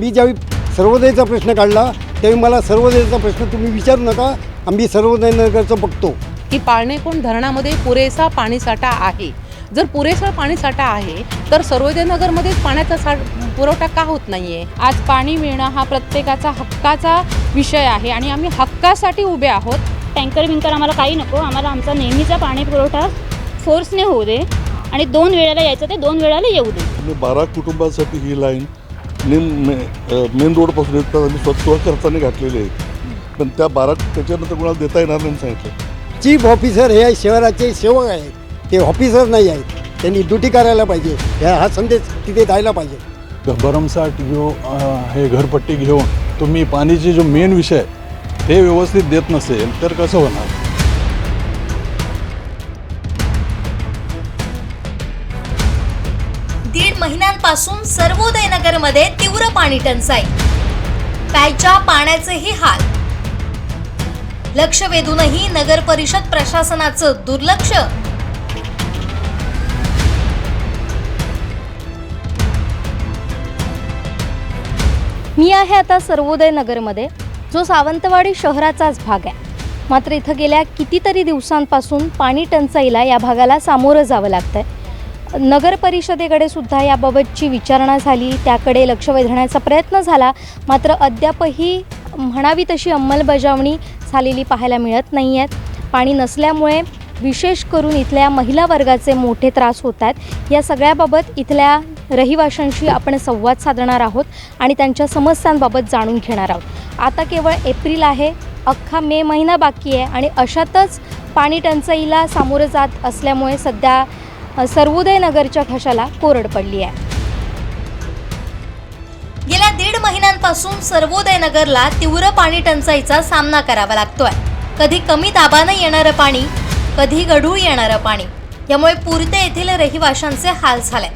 मी ज्यावेळी सर्वोदयचा प्रश्न काढला त्यावेळी मला सर्वोदयचा प्रश्न तुम्ही विचारू नका. आम्ही सर्वोदय नगरचं बघतो. की पाळणेकोंड धरणामध्ये पुरेसा पाणीसाठा आहे. जर पुरेसा पाणीसाठा आहे तर सर्वोदय नगरमध्येच पाण्याचा सा पुरवठा का होत नाही आहे आज पाणी मिळणं हा प्रत्येकाचा हक्काचा विषय आहे आणि आम्ही हक्कासाठी उभे आहोत. टँकर बिंकर आम्हाला काही नको. आम्हाला आमचा नेहमीचा पाणी पुरवठा फोर्सने होऊ दे आणि दोन वेळेला यायचं ते दोन वेळेला येऊ दे. बारा कुटुंबासाठी ही लाईन मेन मे मेन रोडपासून येतात आम्ही स्वतः स्वखर्चाने घातलेली आहे पण त्या बारा त्याच्यानंतर कोणाला देता येणार नाही सांगितलं. चीफ ऑफिसर हे शहराचे सेवक आहेत. ते ऑफिसर नाही आहेत. त्यांनी ड्युटी करायला पाहिजे. ह्या हा संदेश तिथे द्यायला पाहिजे. भरमसाठ घेऊ हे घरपट्टी घेऊन तुम्ही पाणीचे जो मेन विषय आहे, ते व्यवस्थित देत नसेल तर कसं होणार? पासून सर्वोदयनगरमध्ये तीव्र पाणी टंचाई. प्यायच्या पाण्याचेही हाल. लक्ष वेधूनही नगर परिषद प्रशासनाचं दुर्लक्ष. मी आहे आता सर्वोदय नगरमध्ये जो सावंतवाडी शहराचाच भाग आहे. मात्र इथं गेल्या कितीतरी दिवसांपासून पाणी टंचाईला या भागाला सामोरं जावं लागतं आहे नगर परिषदेकडे सुद्धा याबाबतची विचारणा झाली. त्याकडे लक्ष वेधण्याचा प्रयत्न झाला. मात्र अद्यापही म्हणावी तशी अंमलबजावणी झालेली पाहायला मिळत नाही आहेत पाणी नसल्यामुळे विशेष करून इथल्या महिला वर्गाचे मोठे त्रास होत आहेत. या सगळ्याबाबत इथल्या रहिवाशांशी आपण संवाद साधणार आहोत आणि त्यांच्या समस्यांबाबत जाणून घेणार आहोत. आता केवळ एप्रिल आहे. अख्खा मे महिना बाकी आहे आणि अशातच पाणी टंचाईला सामोरं जात असल्यामुळे सध्या सर्वोदयनगरच्या घशाला कोरड पडली आहे. गेल्या दीड महिन्यांपासून सर्वोदयनगरला तीव्र पाणी टंचाईचा सामना करावा लागतोय. कधी कमी दाबानं येणारं पाणी कधी गढूळ येणारं पाणी. यामुळे पुरते येथील रहिवाशांचे हाल झाले.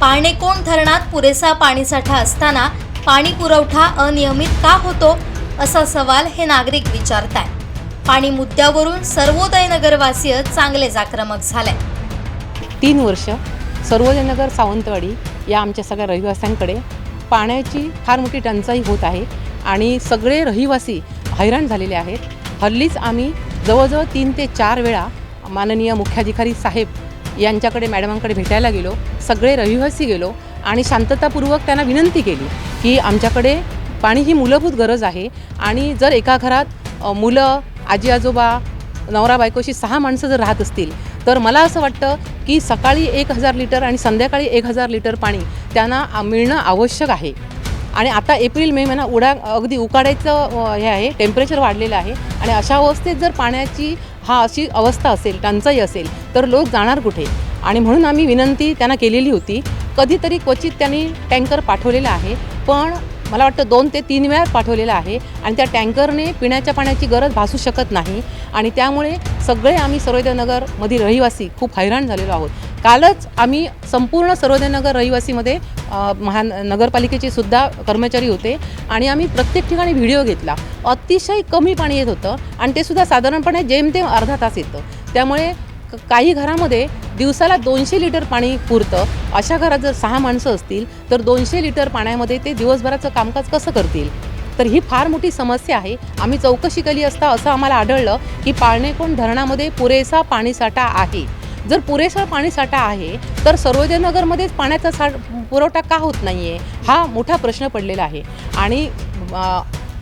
पाणेकोंड धरणात पुरेसा पाणीसाठा असताना पाणी पुरवठा अनियमित का होतो असा सवाल हे नागरिक विचारत आहे पाणी मुद्द्यावरून सर्वोदयनगरवासीय चांगलेच आक्रमक झाले. तीन वर्ष सर्वोदय सावंतवाडी या आमच्या सगळ्या रहिवाशांकडे पाण्याची फार मोठी टंचाई होत आहे आणि सगळे रहिवासी हैराण झालेले आहेत. हल्लीच आम्ही जवळजवळ तीन ते चार वेळा माननीय मुख्याधिकारी साहेब यांच्याकडे मॅडमांकडे भेटायला गेलो. सगळे रहिवासी गेलो आणि शांततापूर्वक त्यांना विनंती केली की आमच्याकडे पाणी ही मूलभूत गरज आहे आणि जर एका घरात मुलं आजी आजोबा नवरा बायकोशी सहा माणसं जर राहत असतील तर मला असं वाटतं की सकाळी एक हजार लिटर आणि संध्याकाळी एक हजार लिटर पाणी त्यांना मिळणं आवश्यक आहे. आणि आता एप्रिल मे महिना उडा अगदी उकाडायचं हे आहे टेम्परेचर वाढलेलं आहे. आणि अशा अवस्थेत जर पाण्याची हा अशी अवस्था असेल टंचाई असेल तर लोक जाणार कुठे? आणि म्हणून आम्ही विनंती त्यांना केलेली होती. कधीतरी क्वचित त्यांनी टँकर पाठवलेला आहे. पण मला वाटतं दोन ते तीन वेळा पाठवलेलं आहे आणि त्या टँकरने पिण्याच्या पाण्याची गरज भासू शकत नाही आणि त्यामुळे सगळे आम्ही सर्वोदयनगरमधील रहिवासी खूप हैराण झालेलो आहोत. कालच आम्ही संपूर्ण सर्वोदयनगर रहिवासीमध्ये महान नगरपालिकेचे सुद्धा कर्मचारी होते आणि आम्ही प्रत्येक ठिकाणी व्हिडिओ घेतला. अतिशय कमी पाणी येत होतं आणि ते सुद्धा साधारणपणे जेमतेम अर्धा तास येतं. त्यामुळे काही घरामध्ये दिवसाला दोनशे लिटर पाणी पुरतं. अशा घरात जर सहा माणसं असतील तर दोनशे लिटर पाण्यामध्ये ते दिवसभराचं कामकाज कसं करतील? तर ही फार मोठी समस्या आहे. आम्ही चौकशी केली असता असं आम्हाला आढळलं की पाळणेकोण धरणामध्ये पुरेसा पाणीसाठा आहे. जर पुरेसा पाणीसाठा आहे तर सर्वोदयनगरमध्येच पाण्याचा सा पुरवठा का होत नाही आहे हा मोठा प्रश्न पडलेला आहे. आणि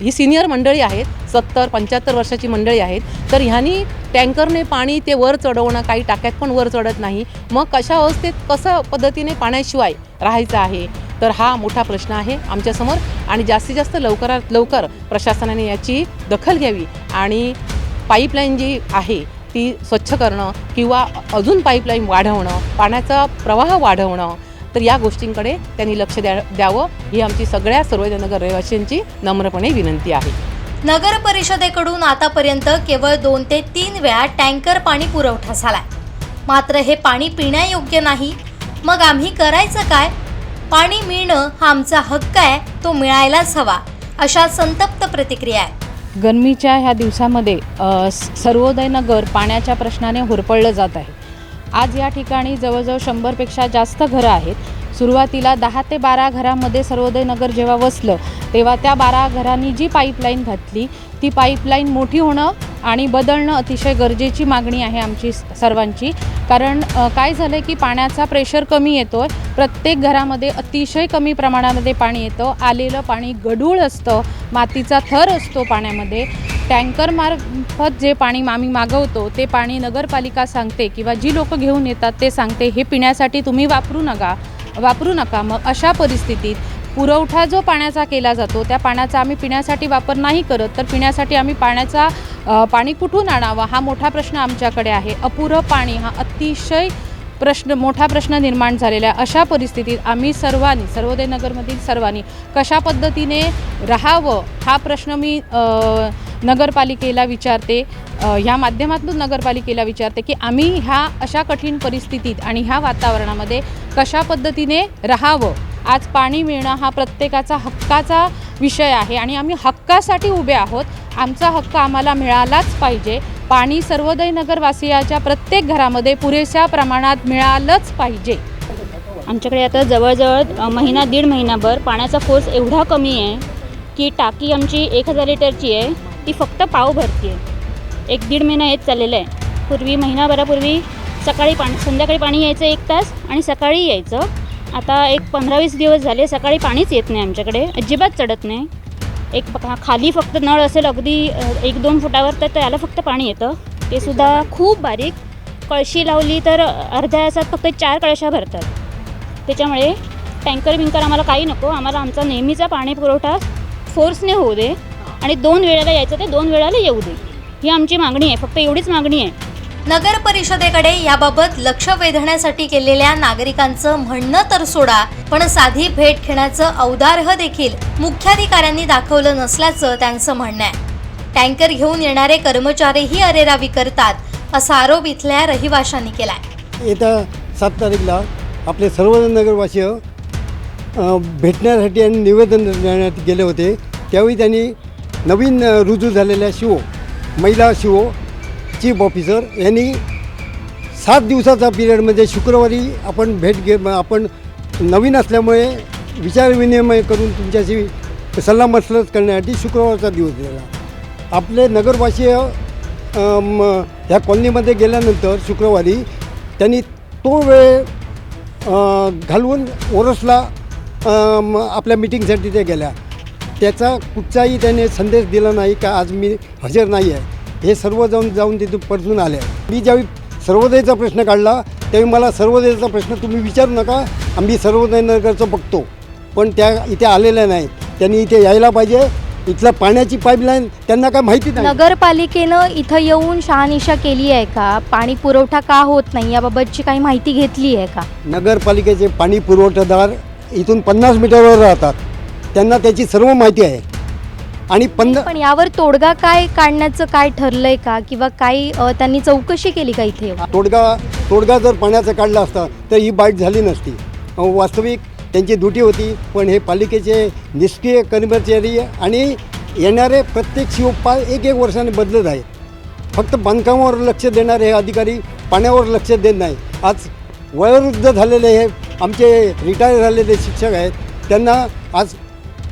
ही सिनियर मंडळी आहेत सत्तर पंच्याहत्तर वर्षाची मंडळी आहेत. तर ह्यांनी टँकरने पाणी ते वर चढवणं काही टाक्यात पण वर चढत नाही. मग कशा अवस्थेत कसं पद्धतीने पाण्याशिवाय राहायचं आहे? तर हा मोठा प्रश्न आहे आमच्यासमोर. आणि जास्तीत जास्त लवकरात लवकर प्रशासनाने याची दखल घ्यावी. आणि पाईपलाईन जी आहे ती स्वच्छ करणं किंवा अजून पाईपलाईन वाढवणं पाण्याचा प्रवाह वाढवणं तर या गोष्टींकडे त्यांनी लक्ष द्या द्यावं. ही आमची सगळ्या सर्वोदय नगर रहिवाशांची नम्रपणे विनंती आहे. नगर परिषदेकडून आतापर्यंत केवळ दोन ते तीन वेळा टँकर पाणी पुरवठा झालाय. मात्र हे पाणी पिण्यायोग्य नाही. मग आम्ही करायचं काय? पाणी मिळणं हा आमचा हक्क आहे. तो मिळायलाच हवा अशा संतप्त प्रतिक्रिया आहे. गरमीच्या ह्या दिवसामध्ये सर्वोदय नगर पाण्याच्या प्रश्नाने होरपळलं जात आहे. आज या ठिकाणी जवळजवळ शंभरपेक्षा जास्त घरं आहेत. सुरुवातीला दहा ते बारा घरामध्ये सर्वोदय नगर जेव्हा वसलं तेव्हा त्या बारा घरांनी जी पाईपलाईन घातली ती पाईपलाईन मोठी होणं आणि बदलणं अतिशय गरजेची मागणी आहे आमची स- सर्वांची. कारण काय झालं आहे की पाण्याचा प्रेशर कमी येतो आहे प्रत्येक घरामध्ये अतिशय कमी प्रमाणामध्ये पाणी येतं. आलेलं पाणी गढूळ असतं. मातीचा थर असतो पाण्यामध्ये. टँकर मार्फत जे पाणी आम्ही मागवतो ते पाणी नगरपालिका सांगते किंवा जी लोक घेऊन येतात ते सांगते हे पिण्यासाठी तुम्ही वापरू नका वापरू नका. मग अशा परिस्थितीत पुरवठा जो पाण्याचा केला जातो त्या पाण्याचा आम्ही पिण्यासाठी वापर नाही करत तर पिण्यासाठी आम्ही पाण्याचा पाणी कुठून आणावा हा मोठा प्रश्न आमच्याकडे आहे. अपुरं पाणी हा अतिशय प्रश्न मोठा प्रश्न निर्माण झालेला आहे. अशा परिस्थितीत आम्ही सर्वांनी सर्वोदयनगरमधील सर्वांनी कशा पद्धतीने राहावं हा प्रश्न मी नगरपालिकेला विचारते ह्या माध्यमातून नगरपालिकेला विचारते की आम्ही ह्या अशा कठीण परिस्थितीत आणि ह्या वातावरणामध्ये कशा पद्धतीने राहावं? आज पाणी मिळणं हा प्रत्येकाचा हक्काचा विषय आहे आणि आम्ही हक्कासाठी उभे आहोत. आमचा हक्क आम्हाला मिळालाच पाहिजे. पाणी सर्वोदय नगरवासियाच्या प्रत्येक घरामध्ये पुरेशा प्रमाणात मिळालंच पाहिजे. आमच्याकडे आता जवळजवळ महिना दीड महिनाभर पाण्याचा फोर्स एवढा कमी आहे की टाकी आमची एक हजार लिटरची आहे. ती फक्त पाव भरती आहे एक दीड महिना येत चाललेला आहे. पूर्वी महिनाभरापूर्वी सकाळी पाणी संध्याकाळी पाणी यायचं एक तास आणि सकाळी यायचं. आता एक पंधरा वीस दिवस झाले सकाळी पाणीच येत नाही आमच्याकडे अजिबात चढत नाही. एक खाली फक्त नळ असेल अगदी एक दोन फुटावर तर त्याला फक्त पाणी येतं. ते सुद्धा खूप बारीक. कळशी लावली तर अर्ध्या तासात फक्त चार कळशा भरतात. त्याच्यामुळे टँकर बिंकर आम्हाला काही नको. आम्हाला आमचा नेहमीचा पाणी पुरवठा फोर्सने होऊ दे. आणि दोन वेळेला यायचं ते दोन वेळेला येऊ दे. ही आमची मागणी आहे. फक्त एवढीच मागणी आहे. नगर परिषदेकडे याबाबत लक्ष वेधण्यासाठी केलेल्या नागरिकांचं म्हणणं तर सोडा पण साधी भेट घेण्याचं औदार्य देखील मुख्याधिकाऱ्यांनी दाखवलं नसल्याचं त्यांचं म्हणणं आहे. टँकर घेऊन येणारे कर्मचारीही अरेरावी करतात असा आरोप इथल्या रहिवाशांनी केलाय. येत्या सात तारीखला आपले सर्व नगरवासी अ, भेटण्यासाठी आणि निवेदन देण्यात गेले होते. त्यावेळी त्यांनी नवीन रुजू झालेल्या शिओ महिला शिओ चीफ ऑफिसर यांनी सात दिवसाचा पिरियड म्हणजे शुक्रवारी आपण भेट घे आपण नवीन असल्यामुळे विचारविनिमय करून तुमच्याशी सल्लामसलत करण्यासाठी शुक्रवारचा दिवस दिला आपले नगरवासीय ह्या कॉलनीमध्ये गेल्यानंतर शुक्रवारी त्यांनी तो वेळ घालवून ओरसला आपल्या मिटिंगसाठी ते गेल्या. त्याचा कुठचाही त्याने संदेश दिला नाही का आज मी हजर नाही आहे. हे सर्व जाऊन जाऊन तिथून परतून आले मी ज्यावेळी सर्वोदयचा प्रश्न काढला त्यावेळी मला सर्वोदयचा प्रश्न तुम्ही विचारू नका. आम्ही सर्वोदय नगरचं बघतो. पण त्या इथे आलेल्या नाहीत. त्यांनी इथे यायला पाहिजे. इथलं पाण्याची पाईपलाईन त्यांना काय माहिती नाही. नगरपालिकेनं इथं येऊन शहानिशा केली आहे का? पाणी पुरवठा का होत नाही? याबाबतची काही माहिती घेतली आहे का? नगरपालिकेचे पाणी पुरवठादार इथून पन्नास मीटरवर राहतात. त्यांना त्याची सर्व माहिती आहे. आणि पन्ना पण यावर तोडगा काय काढण्याचं काय ठरलंय का? किंवा काही अ, त्यांनी चौकशी केली का इथे येऊन? तोडगा तोडगा जर पाण्याचा काढला असता तर ही बाईट झाली नसती. अं, वास्तविक त्यांची ड्युटी होती पण हे पालिकेचे निष्क्रिय कर्मचारी आणि येणारे प्रत्येक शिवपा एक एक वर्षाने बदलत आहे फक्त बांधकामावर लक्ष देणारे हे अधिकारी पाण्यावर लक्ष देत नाही. आज वयोवृद्ध झालेले हे आमचे रिटायर झालेले शिक्षक आहेत त्यांना आज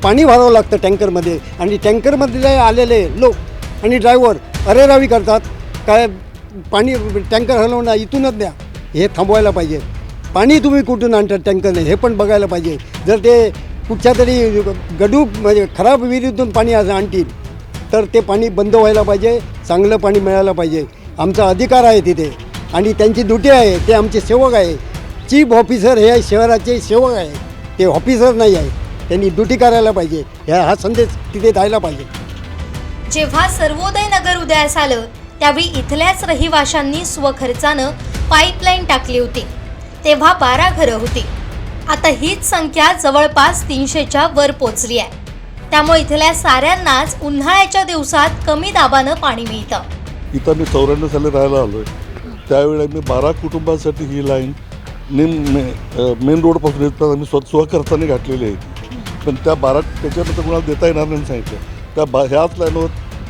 पाणी भरावं लागतं टँकरमध्ये. आणि टँकरमध्ये आलेले लोक आणि ड्रायव्हर अरेरावी करतात काय पाणी टँकर हलवणं इथूनच द्या हे थांबवायला पाहिजे. पाणी तुम्ही कुठून आणता टँकरने हे पण बघायला पाहिजे. जर ते कुठच्या तरी गडू म्हणजे खराब विहिरीतून पाणी असं आणतील तर ते पाणी बंद व्हायला पाहिजे चांगलं पाणी मिळायला पाहिजे. आमचा अधिकार आहे तिथे. आणि त्यांची ड्युटी आहे ते आमचे सेवक आहे. चीफ ऑफिसर हे शहराचे सेवक आहे ते ऑफिसर नाही आहे. त्यांनी ड्युटी करायला पाहिजे. ह्या हा संदेश तिथे द्यायला पाहिजे. जेव्हा सर्वोदय नगर उदयास आलं त्यावेळी इथल्याच रहिवाशांनी स्वखर्चानं पाईपलाईन टाकली होती. तेव्हा बारा घरं होती. आता हीच संख्या जवळपास तीनशेच्या वर पोचली आहे. त्यामुळे इथल्या साऱ्यांनाच उन्हाळ्याच्या दिवसात कमी दाबानं पाणी मिळतं. इथं मी चौऱ्याण्णव साली राहायला आलो आहे त्यावेळी आम्ही बारा कुटुंबांसाठी ही लाईन निम मे मेन रोडपासून येतात आम्ही स्व स्वखर्चाने घातलेली आहे. पण त्या बारा त्याच्यानंतर कुणाला देता येणार नाही सांगितलं. त्या बा ह्याच लाईनवर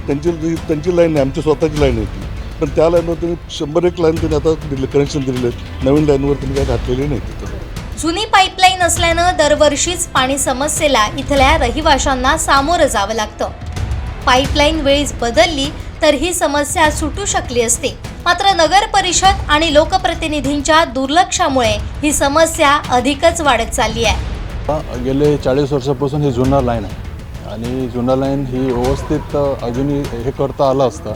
त्यांची जी त्यांची लाईन नाही आमची स्वतःची लाईन होती. पण त्या लाईनवर त्यांनी शंभर एक लाईन त्यांनी आता दिले कनेक्शन दिलेले नवीन लाईनवर त्यांनी काय घातलेली नाही तिथं. जुनी पाईपलाईन असल्यानं दरवर्षीच पाणी समस्येला इथल्या रहिवाशांना सामोरं जावं लागतं. पाईपलाईन वेळीच बदलली तर ही समस्या सुटू शकली असती. मात्र नगर परिषद आणि लोकप्रतिनिधींच्या दुर्लक्षामुळे ही समस्या अधिकच वाढत चालली आहे. गेले चाळीस वर्षापासून ही जुना लाईन आहे. आणि जुना लाईन ही व्यवस्थित अजूनही हे करता आलं असतं.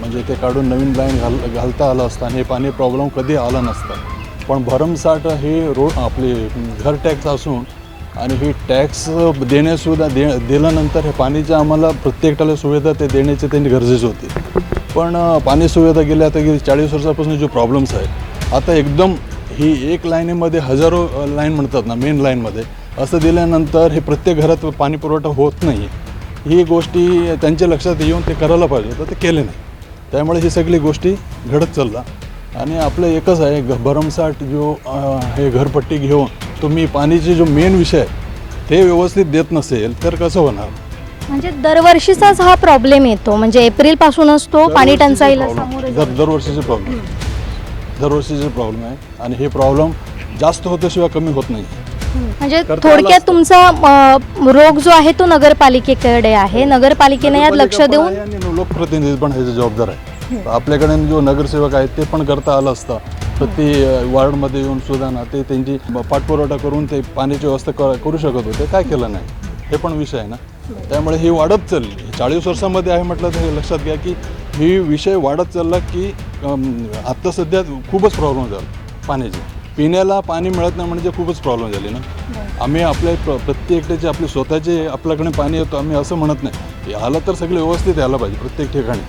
म्हणजे ते काढून नवीन लाईन घाल घालता आलं असतं आणि हे पाणी प्रॉब्लेम कधी आला नसतं. पण भरमसाठ हे रोड आपली घर टॅक्स असून आणि ही टॅक्स देण्यासुद्धा दे दिल्यानंतर हे पाणीच्या आम्हाला प्रत्येकाला सुविधा ते देण्याची त्यांनी गरजेची होती. पण पाणी सुविधा गेल्या आता गेली चाळीस वर्षापासून जे प्रॉब्लेम्स आहेत आता एकदम ही एक लाईनीमध्ये हजारो लाईन म्हणतात ना मेन लाईनमध्ये. असं दिल्यानंतर हे प्रत्येक घरात पाणी पुरवठा होत नाही. ही गोष्टी त्यांच्या लक्षात येऊन ते करायला पाहिजे तर ते केले नाही. त्यामुळे ही सगळी गोष्टी घडत चालला. आणि आपलं एकच आहे ग भरमसाठ जो हे घरपट्टी घेऊन तुम्ही पाणीचे जो मेन विषय आहे ते व्यवस्थित देत नसेल तर कसं होणार? म्हणजे दरवर्षीचाच हा प्रॉब्लेम येतो. म्हणजे एप्रिल पासूनच तो पाणी टंचाईला दरवर्षीचे प्रॉब्लेम दरवर्षीचे प्रॉब्लेम आहे. आणि हे प्रॉब्लेम जास्त होत्याशिवाय कमी होत नाही. म्हणजे थोडक्यात. तुमचा अ, रोग जो आहे तो नगरपालिकेकडे आहे. नगरपालिकेने यात लक्ष नगरपालिका पण देऊन आहे आणि लोकप्रतिनिधी पण ह्याचे जबाबदार आहे. आपल्याकडे जो नगरसेवक आहेत ते पण करता आलं असतं. प्रति अ, वार्डमध्ये येऊन सुद्धा ना ते त्यांची ब- पाठपुरवठा करून ते पाण्याची व्यवस्था क- करू शकत होते. काय केलं नाही. हे पण विषय आहे ना. त्यामुळे ही वाढत चालली. चाळीस वर्षामध्ये आहे म्हटलं तर हे लक्षात घ्या की ही विषय वाढत चालला की आत्ता सध्या खूपच प्रॉब्लेम झाला पाण्याचे. पिण्याला पाणी मिळत नाही म्हणजे खूपच प्रॉब्लेम झाले ना. आम्ही आपल्या प्र प्रत्येक आपले स्वतःचे आपल्याकडे पाणी येतो आम्ही असं म्हणत नाही. आलं तर सगळे व्यवस्थित यायला पाहिजे प्रत्येक ठिकाणी.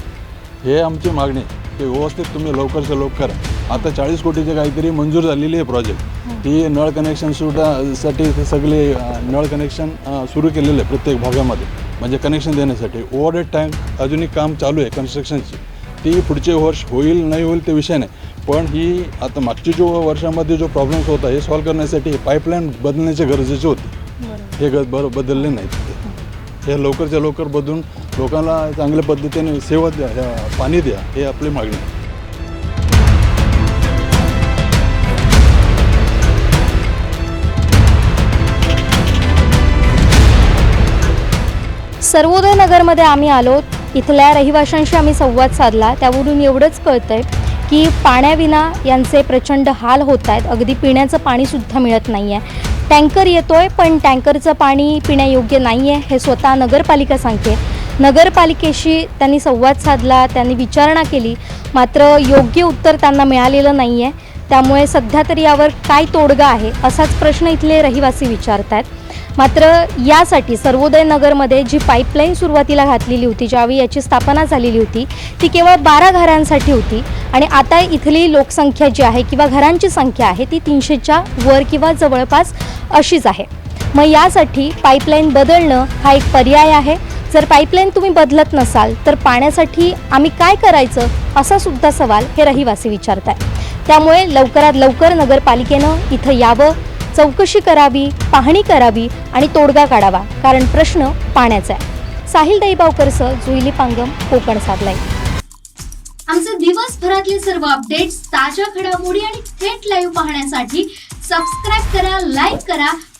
हे आमची मागणी आहे की व्यवस्थित तुम्ही लवकरच्या लवकर आता चाळीस कोटीचे काहीतरी मंजूर झालेली आहे प्रोजेक्ट ती नळ कनेक्शन सुद्धा साठी सगळे नळ कनेक्शन सुरू केलेलं आहे प्रत्येक भागामध्ये. म्हणजे कनेक्शन देण्यासाठी. ओव्हर टँक अजूनही काम चालू आहे कन्स्ट्रक्शनची ती पुढचे वर्ष होईल नाही होईल ते विषय नाही. पण ही आता मागच्या जो वर्षामध्ये जो प्रॉब्लेम्स होता हे सॉल्व्ह करण्यासाठी पाईपलाईन बदलण्याचे गरजेचे होते. हे ग बर बदलले नाहीत हे लवकरच्या लवकर बदलून लोकांना चांगल्या पद्धतीने सेवा द्या ह्या- पाणी द्या हे आपली मागणी आहे. सर्वोदय नगरमध्ये आम्ही आलो. इथल्या रहिवाशांशी आम्ही संवाद साधला. त्यावरून एवढंच कळतंय की पाण्याविना यांचे प्रचंड हाल होत आहेत. अगदी पिण्याचं पाणीसुद्धा मिळत नाही आहे टँकर येतोय पण टँकरचं पाणी पिण्यायोग्य नाही आहे हे स्वतः नगरपालिका सांगते. नगरपालिकेशी त्यांनी संवाद साधला त्यांनी विचारणा केली. मात्र योग्य उत्तर त्यांना मिळालेलं नाही आहे त्यामुळे सध्या तरी यावर काय तोडगा आहे असाच प्रश्न इथले रहिवासी विचारत आहेत मात्र यासाठी सर्वोदय नगरमध्ये जी पाईपलाईन सुरुवातीला घातलेली होती ज्यावेळी याची स्थापना झालेली होती ती केवळ बारा घरांसाठी होती. आणि आता इथली लोकसंख्या जी आहे किंवा घरांची संख्या आहे ती तीनशेच्या वर किंवा जवळपास अशीच आहे. मग यासाठी पाईपलाईन बदलणं हा एक पर्याय आहे. जर पाईपलाईन तुम्ही बदलत नसाल तर पाण्यासाठी आम्ही काय करायचं? असा सुद्धा सवाल हे रहिवासी विचारत आहे त्यामुळे लवकरात लवकर नगरपालिकेनं इथं यावं चौकशी करावी पाहणी करावी आणि तोडगा काढावा कारण प्रश्न पाण्याचा आहे. साहिल दईबावकरसह जुईली पांगम कोकण साधलाय आमचे दिवसभरातले सर्व अपडेट्स ताज्या घडामोडी आणि थेट लाईव्ह पाहण्यासाठी सबस्क्राईब करा लाईक करा